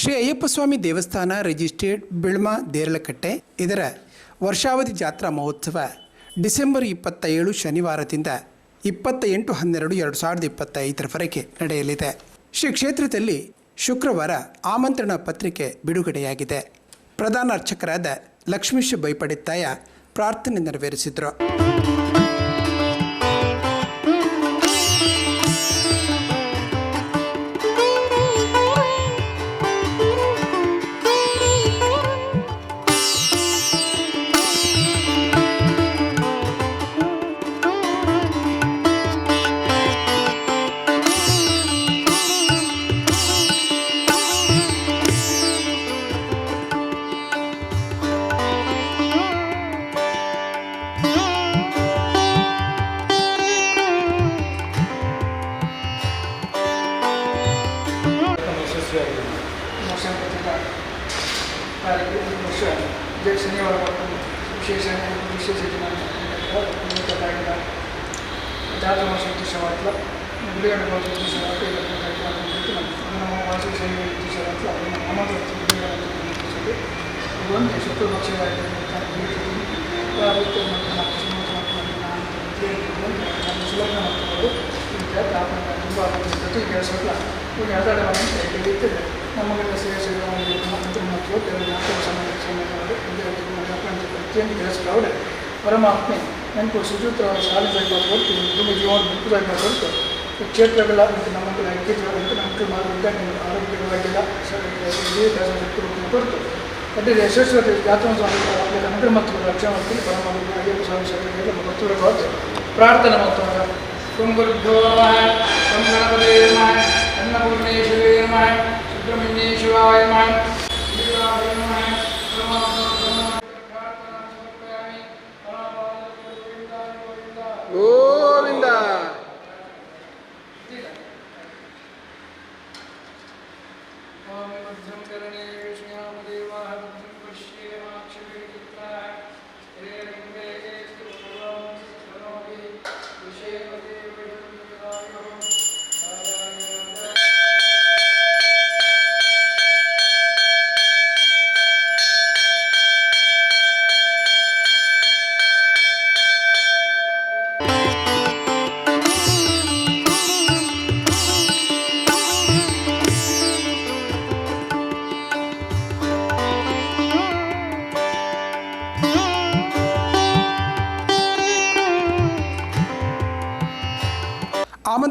ಶ್ರೀ ಅಯ್ಯಪ್ಪ ಸ್ವಾಮಿ ದೇವಸ್ಥಾನ ರಿಜಿಸ್ಟ್ರೇಡ್ ಬಿಳ್ಮ ದೇರಲಕಟ್ಟೆ, ಇದರ ವರ್ಷಾವಧಿ ಜಾತ್ರಾ ಮಹೋತ್ಸವ ಡಿಸೆಂಬರ್ ಇಪ್ಪತ್ತ ಏಳು ಶನಿವಾರದಿಂದ ಇಪ್ಪತ್ತ ಎಂಟು ಹನ್ನೆರಡು ಎರಡು ಸಾವಿರದ ಇಪ್ಪತ್ತೈದರವರೆಗೆ ನಡೆಯಲಿದೆ. ಶ್ರೀ ಕ್ಷೇತ್ರದಲ್ಲಿ ಶುಕ್ರವಾರ ಆಮಂತ್ರಣ ಪತ್ರಿಕೆ ಬಿಡುಗಡೆಯಾಗಿದೆ. ಪ್ರಧಾನ ಅರ್ಚಕರಾದ ಲಕ್ಷ್ಮೀಶ್ ಬೈಪಡಿತ್ತಾಯ ಪ್ರಾರ್ಥನೆ ನೆರವೇರಿಸಿದರು. ಯಶಸ್ವಿಯಾಗಿದೆ ವರ್ಷ ಕಾರ್ಯಕ್ರಮ ವರ್ಷ ಶನಿವಾರ ವಿಶೇಷ ವಿಶೇಷ ದಿನ ತಾರೀಕಿನ ಜಾತ ವರ್ಷ ಉದ್ದೇಶ ಮಾತ್ರ ಬಿಡುಗಡೆ ಮಾಡುವ ಉದ್ದೇಶ ಮಾತ್ರ ಇದನ್ನು ನಮ್ಮ ವಾರ್ಷಿಕ ಶೈಲಿ ಉದ್ದೇಶ ಮಾತ್ರ ಅದನ್ನು ಉದ್ದೇಶಕ್ಕೆ ಒಂದು ಮತ್ತು ಸುಲಭ ಮತ್ತು ತುಂಬ ಜೊತೆಗೆ ಕೆಲಸಗಳ ಇವಾಗ ಯಾವ್ದಾರ ಇರ್ತದೆ ನಮ್ಮಗಳ ಸೇರಿಸಿದ ಒಂದು ಮತ್ತು ಪ್ರತಿಯೊಂದು ಕೆಲಸಗಳವಡೆ ಪರಮಾತ್ಮೆ, ನೆನಪು ಶುಚಿತ್ವವಾಗಿ ಸಾಲಿಸಬೇಕು ಹೊರತು ತುಂಬ ಜೀವನ ಮುಕ್ತವಾಗಿ ಹೊರತು ಈ ಕ್ಷೇತ್ರಗಳ ಮತ್ತು ನಮ್ಮ ಮಕ್ಕಳ ಐಕ್ಯತೆಗಳು ನಮ್ಮ ವಿದ್ಯಾರ್ಥಿಗಳು ಆರೋಗ್ಯವಾಗಿಲ್ಲ ಹೊರತು ಅದೇ ಯಶಸ್ವಿ ಜಾತೋತ್ಸವ ಅನುಗ್ರಹ ಮತ್ತು ರಕ್ಷಣಾ ಮಾಡ್ತೀನಿ ಪರಮಾತ್ಮ ಅಯ್ಯಪ್ಪ ಸ್ವಾಮಿ ಶರಣರಿಗೆ ಭಕ್ತರು ಪ್ರಾರ್ಥನೆ ಮಾಡ್ತಾರೆ ಕುಂಗುರುಭ್ಯೋ ನಮಃ ಓಂ ಗಣಪತೇ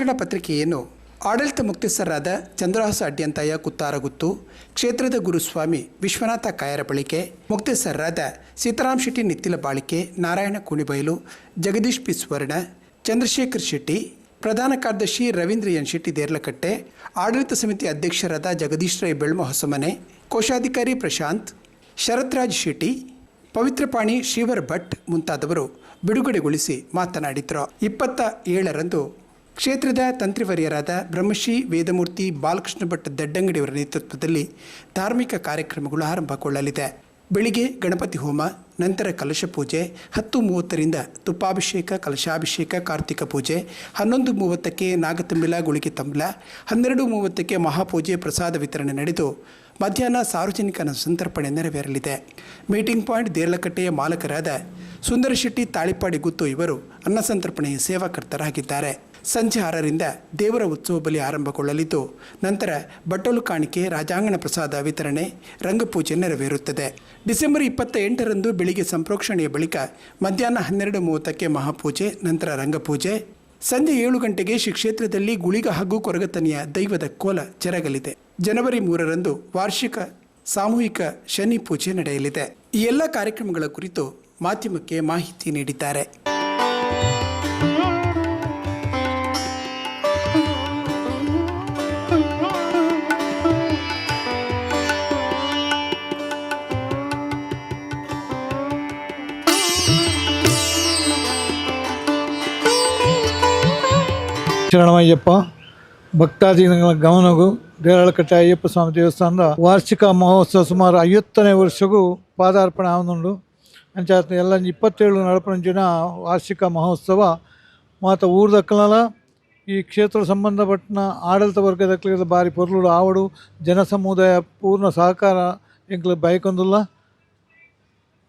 ಆಮಂತ್ರಣ ಪತ್ರಿಕೆಯನ್ನು ಆಡಳಿತ ಮುಕ್ತಸ್ಥರಾದ ಚಂದ್ರಹಾಸ ಅಡ್ಯಂತಯ್ಯ ಕುತ್ತಾರಗುತ್ತು. ಕ್ಷೇತ್ರದ ಗುರುಸ್ವಾಮಿ ವಿಶ್ವನಾಥ ಕಾಯರ ಬಳಿಕೆ ಮುಕ್ತಸ್ಥರಾದ ಸೀತಾರಾಮ್ ಶೆಟ್ಟಿ ನಿತ್ತಿಲ ಬಾಳಿಕೆ ನಾರಾಯಣ ಕುಣಿಬೈಲು, ಜಗದೀಶ್ ಪಿ ಸ್ವರ್ಣ, ಚಂದ್ರಶೇಖರ್ ಶೆಟ್ಟಿ, ಪ್ರಧಾನ ಕಾರ್ಯದರ್ಶಿ ರವೀಂದ್ರ ಎನ್ ಶೆಟ್ಟಿ ದೇರ್ಲಕಟ್ಟೆ, ಆಡಳಿತ ಸಮಿತಿ ಅಧ್ಯಕ್ಷರಾದ ಜಗದೀಶ್ ರೈ ಬೆಳ್ಮ ಹೊಸಮನೆ ಕೋಶಾಧಿಕಾರಿ ಪ್ರಶಾಂತ್, ಶರತ್ರಾಜ್ ಶೆಟ್ಟಿ ಪವಿತ್ರಪಾಣಿ ಶ್ರೀವರ್ ಭಟ್ ಮುಂತಾದವರು ಬಿಡುಗಡೆಗೊಳಿಸಿ ಮಾತನಾಡಿದರು. ಇಪ್ಪತ್ತ ಏಳರಂದು ಕ್ಷೇತ್ರದ ತಂತ್ರಿವರ್ಯರಾದ ಬ್ರಹ್ಮಶ್ರೀ, ವೇದಮೂರ್ತಿ, ಬಾಲಕೃಷ್ಣ ಭಟ್ ದಡ್ಡಂಗಡಿಯವರ ನೇತೃತ್ವದಲ್ಲಿ ಧಾರ್ಮಿಕ ಕಾರ್ಯಕ್ರಮಗಳು ಆರಂಭಗೊಳ್ಳಲಿದೆ. ಬೆಳಿಗ್ಗೆ ಗಣಪತಿ ಹೋಮ, ನಂತರ ಕಲಶ ಪೂಜೆ, ಹತ್ತು ಮೂವತ್ತರಿಂದ ತುಪ್ಪಾಭಿಷೇಕ, ಕಲಶಾಭಿಷೇಕ, ಕಾರ್ತಿಕ ಪೂಜೆ, ಹನ್ನೊಂದು ಮೂವತ್ತಕ್ಕೆ ನಾಗತಂಬಿಲ, ಗುಳಿಗೆ ತಂಬ್ಲ, ಹನ್ನೆರಡು ಮೂವತ್ತಕ್ಕೆ ಮಹಾಪೂಜೆ, ಪ್ರಸಾದ ವಿತರಣೆ ನಡೆದು ಮಧ್ಯಾಹ್ನ ಸಾರ್ವಜನಿಕನ ಸಂತರ್ಪಣೆ ನೆರವೇರಲಿದೆ. ಮೀಟಿಂಗ್ ಪಾಯಿಂಟ್ ದೇರ್ಲಕಟ್ಟೆಯ ಮಾಲಕರಾದ ಸುಂದರಶೆಟ್ಟಿ, ತಾಳಿಪಾಡಿ ಗುತ್ತು ಇವರು ಅನ್ನಸಂತರ್ಪಣೆಯ ಸೇವಾಕರ್ತರಾಗಿದ್ದಾರೆ. ಸಂಜೆ ಆರರಿಂದ ದೇವರ ಉತ್ಸವ ಬಲಿ ಆರಂಭಗೊಳ್ಳಲಿದ್ದು, ನಂತರ ಬಟ್ಟಲು ಕಾಣಿಕೆ, ರಾಜಾಂಗಣ ಪ್ರಸಾದ ವಿತರಣೆ, ರಂಗಪೂಜೆ ನೆರವೇರುತ್ತದೆ. ಡಿಸೆಂಬರ್ ಇಪ್ಪತ್ತ ಎಂಟರಂದು ಬೆಳಿಗ್ಗೆ ಸಂಪ್ರೋಕ್ಷಣೆಯ ಬಳಿಕ ಮಧ್ಯಾಹ್ನ ಹನ್ನೆರಡು ಮೂವತ್ತಕ್ಕೆ ಮಹಾಪೂಜೆ, ನಂತರ ರಂಗಪೂಜೆ. ಸಂಜೆ ಏಳು ಗಂಟೆಗೆ ಶ್ರೀ ಕ್ಷೇತ್ರದಲ್ಲಿ ಗುಳಿಗ ಹಾಗೂ ಕೊರಗತನಿಯ ದೈವದ ಕೋಲ ಜರಗಲಿದೆ. ಜನವರಿ ಮೂರರಂದು ವಾರ್ಷಿಕ ಸಾಮೂಹಿಕ ಶನಿ ಪೂಜೆ ನಡೆಯಲಿದೆ. ಈ ಎಲ್ಲ ಕಾರ್ಯಕ್ರಮಗಳ ಕುರಿತು ಮಾಧ್ಯಮಕ್ಕೆ ಮಾಹಿತಿ ನೀಡಿದ್ದಾರೆ. ಶರಣಮಯ್ಯಪ್ಪ ಭಕ್ತಾದಿಗಳ ಗಮನಗೂ ದೇರಳಕಟ್ಟೆ ಅಯ್ಯಪ್ಪ ಸ್ವಾಮಿ ದೇವಸ್ಥಾನದ ವಾರ್ಷಿಕ ಮಹೋತ್ಸವ ಸುಮಾರು ಐವತ್ತನೇ ವರ್ಷಗೂ ಪಾದಾರ್ಪಣೆ ಆವನುಂಡು ಅಂಚಾತ ಎಲ್ಲ ಇಪ್ಪತ್ತೇಳು ನಡಪಂಜಿನ ವಾರ್ಷಿಕ ಮಹೋತ್ಸವ ಮಾತ ಊರ್ದಕ್ಕಲ ಈ ಕ್ಷೇತ್ರ ಸಂಬಂಧಪಟ್ಟನ ಆಡಳಿತ ವರ್ಗದ ಬಾರಿ ಪೊರ್ಲುಡು ಆವಡು, ಜನ ಸಮುದಾಯ ಪೂರ್ಣ ಸಹಕಾರ ಎಂಕ್ಲು ಬಯಕೊಂದುಲ್ಲ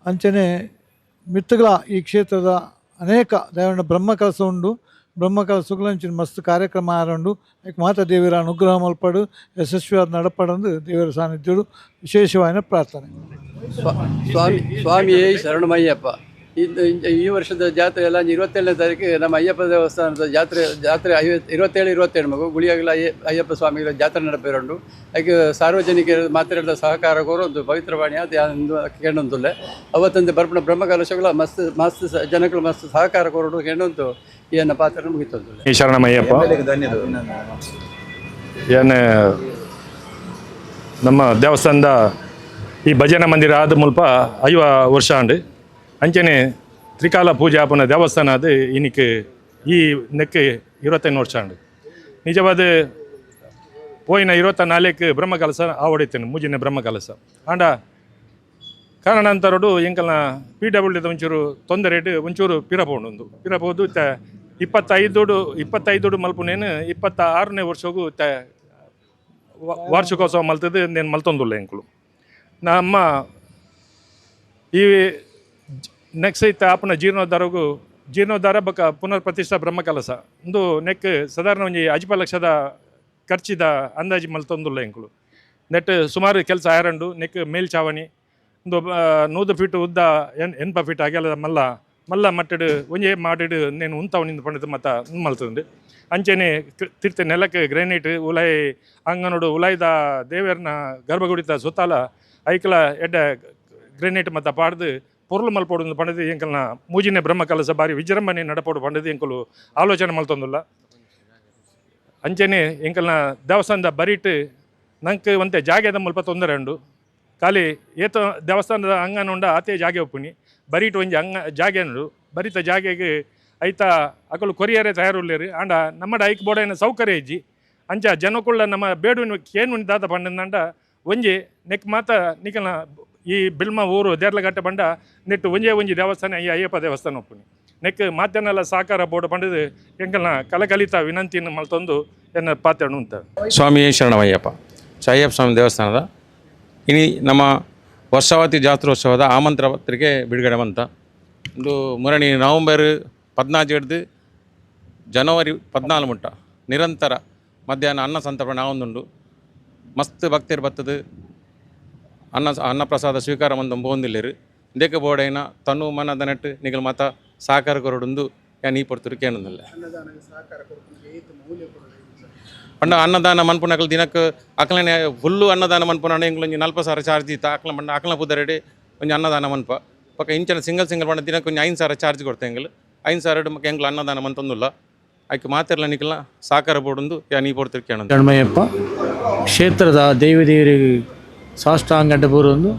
ಅಂಚನೆ ಮಿತ್ತಗಳ ಈ ಕ್ಷೇತ್ರದ ಅನೇಕ ದೇವನ ಬ್ರಹ್ಮ ಕೆಲಸ ಉಂಡು ಬ್ರಹ್ಮ ಕೆಲಸಗಳಂಚಿನ ಮಸ್ತ್ ಕಾರ್ಯಕ್ರಮ ಆರಂಡು ಅದಕ್ಕೆ ಮಾತ ದೇವರ ಅನುಗ್ರಹ ಮಲ್ಪಡು ಯಶಸ್ವಿಯಾದ ನಡಪಡಂದು ದೇವರ ಸಾನ್ನಿಧ್ಯಡು ವಿಶೇಷವಾದ ಪ್ರಾರ್ಥನೆ ಸ್ವಾ- ಸ್ವಾಮಿ ಸ್ವಾಮಿಯೇ ಶರಣಮಯ್ಯಪ್ಪ ಇದು ಈ ವರ್ಷದ ಜಾತ್ರೆ ಎಲ್ಲ ಇರುವತ್ತೇಳನೇ ತಾರೀಕು ನಮ್ಮ ಅಯ್ಯಪ್ಪ ದೇವಸ್ಥಾನದ ಜಾತ್ರೆ ಜಾತ್ರೆ ಐವತ್ತು ಇರುವತ್ತೇಳು ಇರುವತ್ತೇಳು ಮಗು ಗುಳಿಯಾಗಲ ಅಯ್ಯ ಅಯ್ಯಪ್ಪ ಸ್ವಾಮಿಗಳ ಜಾತ್ರೆ ನಡೆಪಿರಂಡು ಅದಕ್ಕೆ ಸಾರ್ವಜನಿಕರ ಮಾತ್ರದ ಸಹಕಾರ ಒಂದು ಪವಿತ್ರವಾಣಿ ಅದು ಒಂದು ಕೇಳೊಂದುಲ್ಲೆ ಅವತ್ತೊಂದು ಬರ್ಪಣ ಬ್ರಹ್ಮಕಲಶಗಳ ಮಸ್ತ್ ಮಸ್ತ್ ಸ- ಜನಗಳು ಮಸ್ತ್ ಸಹಕಾರ ಕೋರೋಡು ಕೇಳೊಂದು ಈಯನ್ನ ಪಾತ್ರ ಮುಗಿತೊಂದು ಈ ಶರಣಮಯ್ಯಪ್ಪ ಏನು ನಮ್ಮ ದೇವಸ್ಥಾನದ ಈ ಭಜನಾ ಮಂದಿರ ಆದ ಮುಲ್ಪ ಐವ ವರ್ಷ ಅಂಡು ಅಂಚನೆ ತ್ರಿಕಾಲ ಪೂಜೆ ಆಪನ ದೇವಸ್ಥಾನ ಅದು ಇನ್ನಿಕ್ ಈ ನೆಕ್ಕೆ ಇರುವತ್ತೈದು ವರ್ಷ ಅಂಡು ನಿಜವಾದ ಪೋಯಿನ ಇರುವತ್ತ ನಾಲ್ಕು ಬ್ರಹ್ಮಕಲಸ ಆವಡಿತೇನೆ ಮುಜಿನ ಬ್ರಹ್ಮಕಲಸ. ಆಂಡ ಕಾರಣಾಂತರಡು ಎಂಕಲ್ನ ಪಿ ಡಬ್ಲ್ಯೂ ಒಂಚೂರು ತೊಂದರೆ ಒಂಚೂರು ಪಿರಪೋಂಡು ಪಿರಬೋದು ತ ಇಪ್ಪತ್ತೈದು ಇಪ್ಪತ್ತೈದು ಮಲ್ಪುನೇನು ಇಪ್ಪತ್ತ ಆರನೇ ವರ್ಷಗೂ ತ ವಾರ್ಷಿಕೋತ್ಸವ ಮಲ್ತದ್ದು ನೇನು ಮಲ್ತೊಂದುಲ್ಲ ಎಂಕುಲು ನಮ್ಮ ಈ ನೆಕ್ಸ್ಟ್ ಐತೆ ಆಪನ ಜೀರ್ಣೋದ್ಧಾರಗೂ ಜೀರ್ಣೋದ್ಧಾರ ಬಕ ಪುನರ್ ಪ್ರತಿಷ್ಠಾ ಬ್ರಹ್ಮಕಲಸ. ಒಂದು ನೆಕ್ ಸಾಧಾರಣ ಒಂಜಿ ಅಜಿಪ ಲಕ್ಷದ ಖರ್ಚಿದ ಅಂದಾಜು ಮಲ್ತೊಂದುಲ್ಲ ಎಂಕುಲು ನೆಟ್ ಸುಮಾರು ಕೆಲಸ ಆಯರಂಡು, ನೆಕ್ ಮೇಲ್ಛಾವಣಿ ಒಂದು ನೂದು ಫೀಟ್ ಉದ್ದ ಎನ್ ಎನ್ಪ ಫೀಟ್ ಆಗ್ಯಲ್ಲ ಮಲ್ಲ ಮಲ್ಲ ಮಟ್ಟಡು ಒಂಜೆ ಮಾಡಿಡು ನೇನು ಉಂತವನಿಂದ ಪಂಡಿತ ಮತ್ತ ಮಲ್ತುಂಡು. ಅಂಚೆನೆ ತಿರ್ತೆ ನೆಲಕ್ಕೆ ಗ್ರೇನೈಟ್ ಉಲಾಯಿ ಅಂಗನೋಡು ಉಲಾಯ್ದ ದೇವರನ ಗರ್ಭಗುಡಿತ ಸುತ್ತಾಲ ಐಕಲ ಎಡ್ಡ ಗ್ರೇನೈಟ್ ಮತ್ತು ಪಾಡ್ದು ಪೊರ್ಲು ಮಲ್ಪೋಡು పండిత ಮೂಜಿನ ಬ್ರಹ್ಮ ಕಲಸ ಬಾರಿ ವಿಜೃಂಭಣೆ ನಡಪೋಡು ಪಂಡದು ಎಂಕಲು ಆಲೋಚನೆ ಮಲ್ತೊಂದುಲ್ಲ. ಅಂಚನೆ ಎಂಕಲ್ನ ದೇವಸ್ಥಾನದ ಬರಿಟ್ ನಂಗೆ ಒಂತೆ ಜಾಗೆದ ಮಲ್ಪ ತೊಂದರೆ ಉಂಡು ಖಾಲಿ ಏತ ದೇವಸ್ಥಾನದ ಅಂಗನ ಉಂಡ ಆತೆ ಜಾಗೆ ಒಪ್ಪುನಿ. ಬರಿಟ್ ಒಂಜಿ ಅಂಗ ಜಾಗೆ ಬರಿತ ಜಾಗೆಗೆ ಐತ ಅಕಲು ಕೊರಿಯರೇ ತಯಾರುಲ್ಲೇರು. ಆಂಡ ನಮ್ಮಡ ಐಕ್ ಏನ ಸೌಕರ್ಯ ಇಜ್ಜಿ. ಅಂಚ ಜನಕುಳ್ಳ ನಮ್ಮ ಬೇಡುವಿನ ಕೇನು ದಾತ ಪಂಡಂದ ಒಂಜಿ ನೆಕ್ ಮಾತ ನಿಕಲ್ನ ಈ ಬಿಲ್ಮ ಊರು ದೇರ್ಲಗಟ್ಟ ಬಂಡ ನೆಟ್ಟು ಒಂಜೇ ಒಂಜಿ ದೇವಸ್ಥಾನ, ಈ ಅಯ್ಯಪ್ಪ ದೇವಸ್ಥಾನ ಒಪ್ಪುನಿ. ನೆಕ್ ಮಾಧ್ಯನೆಲ್ಲ ಸಹಕಾರ ಬೋರ್ಡ್ ಬಂಡದು ಎಂಕಲ್ನ ಕಲಕಲಿತ ವಿನಂತಿಯನ್ನು ಮಲ್ತೊಂದು ಎನ್ನ ಪಾತ್ರಣು ಅಂತ. ಸ್ವಾಮಿ ಶರಣಮಯ್ಯಪ್ಪ ಅಯ್ಯಪ್ಪ ಸ್ವಾಮಿ ದೇವಸ್ಥಾನದ. ಇನಿ ನಮ್ಮ ವರ್ಷಾವತಿ ಜಾತ್ರೋತ್ಸವದ ಆಮಂತ್ರ ಪತ್ರಿಕೆ ಬಿಡುಗಡೆ ಬಂತ. ಒಂದು ಮೂರನೇ ನವಂಬರ್ ಪದ್ನಾಲ್ಕು ಹಿಡ್ದು ಜನವರಿ ಪದ್ನಾಲ್ಕು ಮುಟ್ಟ. ನಿರಂತರ ಮಧ್ಯಾಹ್ನ ಅನ್ನ ಸಂತರ್ಪಣೆ ಆವೊಂದುಂಡು ಮಸ್ತ್ ಭಕ್ತರು ಬತ್ತದು. ಅನ್ನ ಅನ್ನಪ್ರಸಾದ ಸ್ವೀಕಾರ ಮಂದು ಬೋಂದಿಲ್ಲೇರು. ದೇಕ ಬೋಡೈನ ತನು ಮನದ ನೆಟ್ಟು ನಿಗಲ್ ಮತ ಸಾಕಾರ ಕೊರಡುಂದು ಯಾನ್ ಈ ಪೊರ್ತರು ಕೇಳೋದಿಲ್ಲ ಪಂಡ ಅನ್ನದಾನ ಮನ್ಪುನಕಲ್ ದಿನಕ್ಕೆ ಅಕ್ಲನೆ ಫುಲ್ಲು ಅನ್ನದಾನ ಮನ್ಪುನ ಎಂಗ್ಲೊಂಜಿ ನಲ್ಪ ಸಾವಿರ ಚಾರ್ಜ್ ಇತ್ತು ಅಕ್ಲ ಪಂಡ ಅಕ್ಲ ಪುದರೆಡೆ ಒಂಜಿ ಅನ್ನದಾನ ಮನ್ಪ. ಪಕ್ಕ ಇಂಚನ ಸಿಂಗಲ್ ಸಿಂಗಲ್ ಪಂಡ ದಿನಕ್ಕೆ ಒಂಜಿ ಐದು ಸಾವಿರ ಚಾರ್ಜ್ ಕೊಡ್ತೆ ಎಂಗ್ಲು ಐದು ಸಾವಿರ ಮಕ್ಕ ಎಂಗ್ಲು ಅನ್ನದಾನ ಮಂತೊಂದುಲ್ಲ ಆಯ್ಕೆ ಮಾತಿರಲ ನಿಕ್ಲ ಸಾಕಾರ ಬೋಡುಂದು ಯಾನ್ ನೀ ಪೊಡ್ತಿರ್ ಶರಣಮಯ್ಯಪ್ಪ ಕ್ಷೇತ್ರದ ದೇವಿ ದೇವರಿಗೆ ಸಾಷ್ಟಾಂಗಡ್ಡ ಬೂರೊಂದು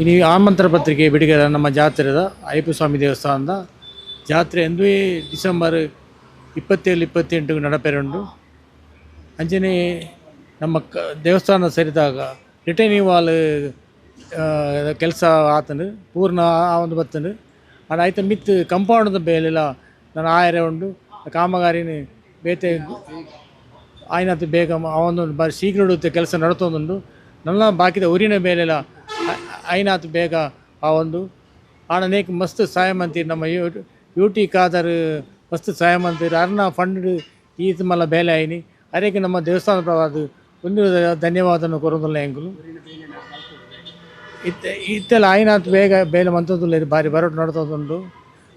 ಇನ್ನು ಆಮಂತ್ರ ಪತ್ರಿಕೆ ಬಿಡುಗಡೆ ನಮ್ಮ ಜಾತ್ರೆದ ಅಯ್ಯಪ್ಪ ಸ್ವಾಮಿ ದೇವಸ್ಥಾನದ ಜಾತ್ರೆ ಎಂದು ಡಿಸೆಂಬರ್ ಇಪ್ಪತ್ತೇಳು ಇಪ್ಪತ್ತೆಂಟು ನಡಪೆರುಂಡು ಅಂಜನೆ ನಮ್ಮ ಕ ದೇವಸ್ಥಾನ ಸರಿದಾಗ ರಿಟರ್ನಿಂಗ್ ವಾಲ್ ಕೆಲಸ ಆತನು ಪೂರ್ಣ ಆ ಒಂದು ಬತ್ತನು ಅದು ಆಯ್ತು ಮಿತ್ ಕಂಪೌಂಡ್ ಬೇಲೆಲ್ಲ ನಾನು ಆಯರೆ ಉಂಡು, ಕಾಮಗಾರಿನ ಬೇತೆ ಆಯ್ನತ್ತು ಬೇಗ ಅವನು ಬಾರಿ ಶೀಘ್ರ ಕೆಲಸ ನಡತೊಂದುಂಡು. ನನ್ನ ಬಾಕಿದ ಊರಿನ ಮೇಲೆಲ್ಲ ಐನಾತ್ ಬೇಗ ಆ ಒಂದು ಆಣ ನೇಕ್ ಮಸ್ತ್ ಸಹಾಯ ಮಂತ್ರಿ ನಮ್ಮ ಯು ಯು ಟಿ ಖಾದರ್ ಮಸ್ತ್ ಸಹಾಯ ಮಂತ್ರಿ ಅರ್ನ ಫಂಡ್ ಈತ್ ಮಲ್ಲ ಬೇಲೆ ಆಯ್ನಿ. ಅರೇಕೆ ನಮ್ಮ ದೇವಸ್ಥಾನ ಪ್ರವಾದ ಒಂದು ಧನ್ಯವಾದ ಕೊರೊಂದುಲ್ಲ ಎಂಕುಲು ಇತ್ತ, ಇತ್ತೆಲ್ಲ ಆಯ್ನಾತ್ ಬೇಗ ಬೇಲೆ ಮಂತೊಂದುಲ್ಲ ಭಾರಿ ಬರೋಟು ನಡ್ತೊಂದುಂಡು.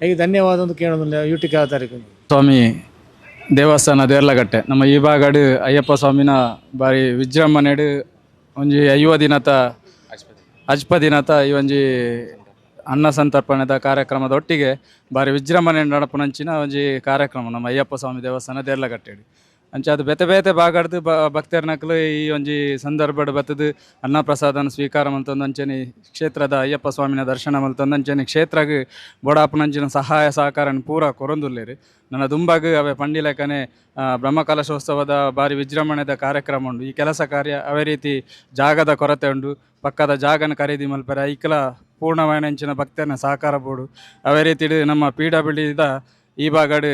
ಈಗ ಧನ್ಯವಾದ ಅಂತ ಕೇಳೋದಿಲ್ಲ ಯು ಟಿ ಖಾದರ್ಗೆ. ಸ್ವಾಮಿ, ದೇವಸ್ಥಾನ ದೇರ್ಲಗಟ್ಟೆ. ನಮ್ಮ ಈ ಭಾಗಡ್ ಅಯ್ಯಪ್ಪ ಸ್ವಾಮಿನ ಬಾರಿ ವಿಜೃಂಭಣೆಡ್ ಒಂಜಿ ಐವ ದಿನತ ಅಜ್ಪ ದಿನತ ಈ ಒಂಜಿ ಅನ್ನ ಸಂತರ್ಪಣೆದ ಕಾರ್ಯಕ್ರಮದ ಒಟ್ಟಿಗೆ ಬಾರಿ ವಿಜೃಂಭಣೆ ನಡಪುನಂಚಿನ ಒಂಜಿ ಕಾರ್ಯಕ್ರಮ ನಮ್ಮ ಅಯ್ಯಪ್ಪ ಸ್ವಾಮಿ ದೇವಸ್ಥಾನ ದೇರ್ಲಗಟ್ಟೆಡ್ ಅಂಚ ಬೆತೆ ಬೇತೆ ಬಾಗಾಡ್ದು ಭಕ್ತರ್ನಕ್ಲು ಈ ಒಂಜಿ ಸಂದರ್ಭಡ್ ಬತ್ತದು ಅನ್ನ ಪ್ರಸಾದನ ಸ್ವೀಕಾರ ಮಲ್ತೊಂದು ಅಂಚನೆ ಕ್ಷೇತ್ರದ ಅಯ್ಯಪ್ಪ ಸ್ವಾಮಿನ ದರ್ಶನ ಮಲ್ತೊಂದು ಅಂಚನೆ ಕ್ಷೇತ್ರಗ್ ಬೋಡಾಪನಂಚಿನ ಸಹಾಯ ಸಹಕಾರನ ಪೂರ ಕೊರೊಂದುಲ್ಲೇರಿ. ನನ್ನ ದುಂಬಾಗ್ ಅವೆ ಪಂಡಿಲಕನೆ ಬ್ರಹ್ಮಕಲಶೋತ್ಸವದ ಬಾರಿ ವಿಜೃಂಭಣೆದ ಕಾರ್ಯಕ್ರಮ ಉಂಡು. ಈ ಕೆಲಸ ಕಾರ್ಯ ಅವೇ ರೀತಿ ಜಾಗದ ಕೊರತೆ ಉಂಡು. ಪಕ್ಕದ ಜಾಗನ ಖರೀದಿ ಮಲ್ಪರೆ ಐಕಲ ಪೂರ್ಣವಾಯನಂಚಿನ ಭಕ್ತರನ್ನ ಸಹಕಾರ ಬೋಡು. ಅವೇ ರೀತಿ ನಮ್ಮ ಪಿ ಡಬ್ಲ್ಯೂ ದ ಈ ಬಾಗಡ್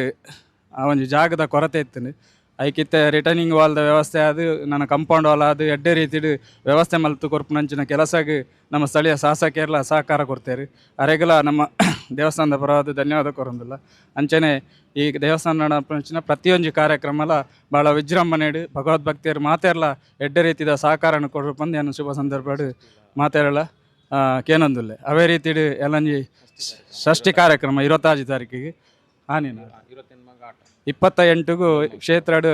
ಆ ಒಂದು ಜಾಗದ ಕೊರತೆ ಇತ್ತು ಐಕಿತ್ತೆ ರಿಟರ್ನಿಂಗ್ ವಾಲ್ದ ವ್ಯವಸ್ಥೆ ಅದು, ನನ್ನ ಕಂಪೌಂಡ್ ವಾಲ್ ಅದು, ಎಡ್ಡೆ ರೀತಿಡ್ ವ್ಯವಸ್ಥೆ ಮಲ್ತು ಕೊರ್ಪುನಂಚಿನ ಕೆಲಸಗೆ ನಮ್ಮ ಸ್ಥಳೀಯ ಶಾಸಕರೆಲ್ಲ ಸಹಕಾರ ಕೊಡ್ತೇವೆ ಅರೆಗಲ ನಮ್ಮ ದೇವಸ್ಥಾನದ ಪರವಾದ ಧನ್ಯವಾದ ಕೊರೊಂದಿಲ್ಲ ಅಂಚನೆ ಈ ದೇವಸ್ಥಾನ ನಡಪಂಚಿನ ಪ್ರತಿಯೊಂದು ಕಾರ್ಯಕ್ರಮಲ ಭಾಳ ವಿಜೃಂಭಣೆಡು ಭಗವದ್ಭಕ್ತಿಯರು ಮಾತೆರ್ಲ ಎಡ್ಡೆ ರೀತಿದ ಸಹಕಾರನ ಕೊಡ್ರು ಬಂದು ಏನು ಶುಭ ಸಂದರ್ಭಡು ಮಾತೇರಲ್ಲ ಕೇನೊಂದಿಲ್ಲ. ಅವೇ ರೀತಿ ಎಲ್ಲಂಜಿ ಷಷ್ಠಿ ಕಾರ್ಯಕ್ರಮ, ಇರುವತ್ತಾಜಿ ತಾರೀಕಿಗೆ. ಹಾನಿನ ಇಪ್ಪತ್ತ ಎಂಟುಗೂ ಕ್ಷೇತ್ರಡು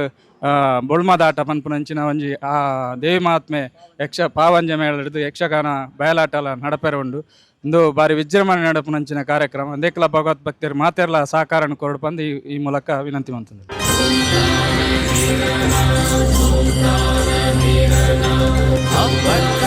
ಬೊಳ್ಮದಾಟ ಪನ್ಪುನಂಚಿನ ಒಂಜಿ ಆ ದೇವಿ ಮಹಾತ್ಮೆ ಯಕ್ಷ ಪಾವಂಜ ಮೇಳ ಹಿಡಿದು ಯಕ್ಷಗಾನ ಬಯಲಾಟಲ ನಡಪೆರ ಉಂಡು ಇಂದು ಬಾರಿ ವಿಜೃಂಭಣೆ ನಡಪುನಂಚಿನ ಕಾರ್ಯಕ್ರಮ. ದೇಕ್ಲ ಭಗವತ್ ಭಕ್ತರು ಮಾತೆರ್ಲ ಸಹಕಾರನ ಕೊರಡು ಬಂದು ಈ- ಈ ಮೂಲಕ ವಿನಂತಿ ಮಾಡ್ತದೆ ಅಭದ್ರ